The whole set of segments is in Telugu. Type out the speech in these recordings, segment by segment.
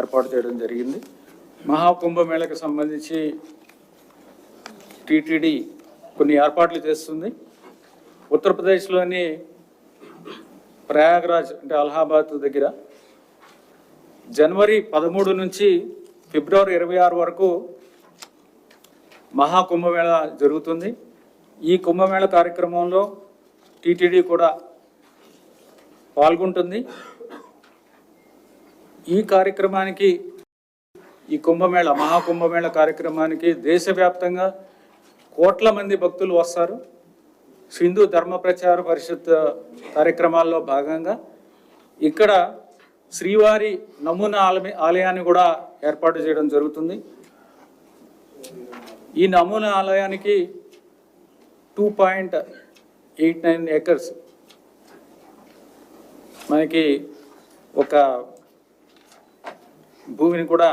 ఏర్పాటు చేయడం జరిగింది. మహాకుంభమేళకు సంబంధించి టీటీడీ కొన్ని ఏర్పాట్లు చేస్తుంది. ఉత్తరప్రదేశ్లోని ప్రయాగ్రాజ్ అంటే అలహాబాద్ దగ్గర జనవరి పదమూడు నుంచి ఫిబ్రవరి ఇరవై ఆరు వరకు మహాకుంభమేళ జరుగుతుంది. ఈ కుంభమేళ కార్యక్రమంలో టీటీడీ కూడా పాల్గొంటుంది. ఈ కార్యక్రమానికి ఈ కుంభమేళ మహాకుంభమేళ కార్యక్రమానికి దేశవ్యాప్తంగా కోట్ల మంది భక్తులు వస్తారు. హిందూ ధర్మ ప్రచార పరిషత్ కార్యక్రమాల్లో భాగంగా ఇక్కడ శ్రీవారి నమూనా ఆలయాన్ని కూడా ఏర్పాటు చేయడం జరుగుతుంది. ఈ నమూనా ఆలయానికి two point eight nine acres మనకి ఒక భూమిని కూడా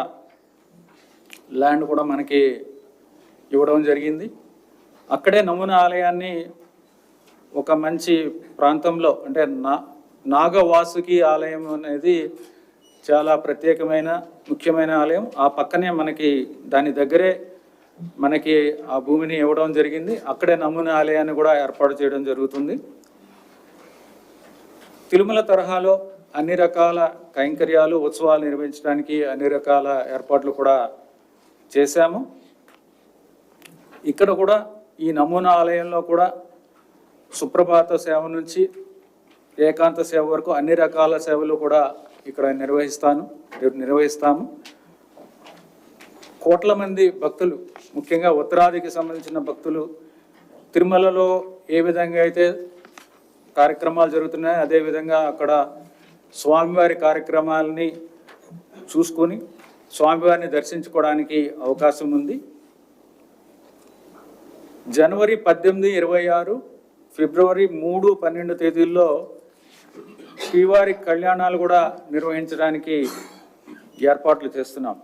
ల్యాండ్ కూడా మనకి ఇవ్వడం జరిగింది. అక్కడే నమూనా ఆలయాన్ని ఒక మంచి ప్రాంతంలో అంటే నా నాగవాసుకి ఆలయం అనేది చాలా ప్రత్యేకమైన ముఖ్యమైన ఆలయం. ఆ పక్కనే మనకి దాని దగ్గరే మనకి ఆ భూమిని ఇవ్వడం జరిగింది. అక్కడే నమూనా ఆలయాన్ని కూడా ఏర్పాటు చేయడం జరుగుతుంది. తిరుమల తరహాలో అన్ని రకాల కైంకర్యాలు ఉత్సవాలు నిర్వహించడానికి అన్ని రకాల ఏర్పాట్లు కూడా చేశాము. ఇక్కడ కూడా ఈ నమూనా ఆలయంలో కూడా సుప్రభాత సేవ నుంచి ఏకాంత సేవ వరకు అన్ని రకాల సేవలు కూడా ఇక్కడ నిర్వహిస్తాను నిర్వహిస్తాము. కోట్ల మంది భక్తులు ముఖ్యంగా ఉత్తరాదికి సంబంధించిన భక్తులు తిరుమలలో ఏ విధంగా అయితే కార్యక్రమాలు జరుగుతున్నాయో అదేవిధంగా అక్కడ స్వామివారి కార్యక్రమాలని చూసుకొని స్వామివారిని దర్శించుకోవడానికి అవకాశం ఉంది. జనవరి పద్దెనిమిది ఇరవై ఆరు ఫిబ్రవరి మూడు పన్నెండు తేదీల్లో శ్రీవారి కళ్యాణాలు కూడా నిర్వహించడానికి ఏర్పాట్లు చేస్తున్నాం.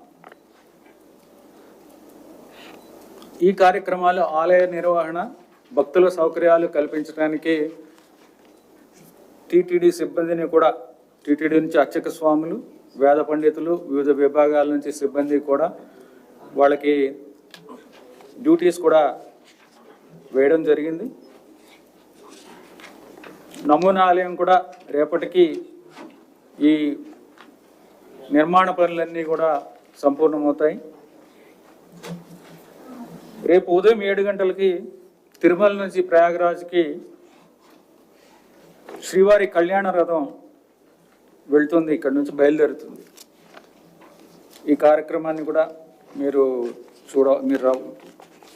ఈ కార్యక్రమాలు ఆలయ నిర్వహణ భక్తుల సౌకర్యాలు కల్పించడానికి టీటీడీ సిబ్బందిని కూడా టీటీడీ నుంచి అర్చక స్వాములు వేద పండితులు వివిధ విభాగాల నుంచి సిబ్బంది కూడా వాళ్ళకి డ్యూటీస్ కూడా వేయడం జరిగింది. నమూనా ఆలయం కూడా రేపటికి ఈ నిర్మాణ పనులన్నీ కూడా సంపూర్ణమవుతాయి. రేపు ఉదయం ఏడు గంటలకి తిరుమల నుంచి ప్రయాగరాజ్కి శ్రీవారి కళ్యాణ రథం వెళ్తుంది ఇక్కడ నుంచి బయలుదేరుతుంది. ఈ కార్యక్రమాన్ని కూడా మీరు చూడ మీరు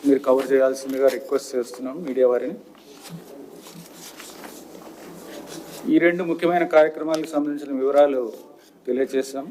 మీరు కవర్ చేయాల్సిందిగా రిక్వెస్ట్ చేస్తున్నాం మీడియా వారిని. ఈ రెండు ముఖ్యమైన కార్యక్రమాలకు సంబంధించిన వివరాలు తెలియజేస్తాం.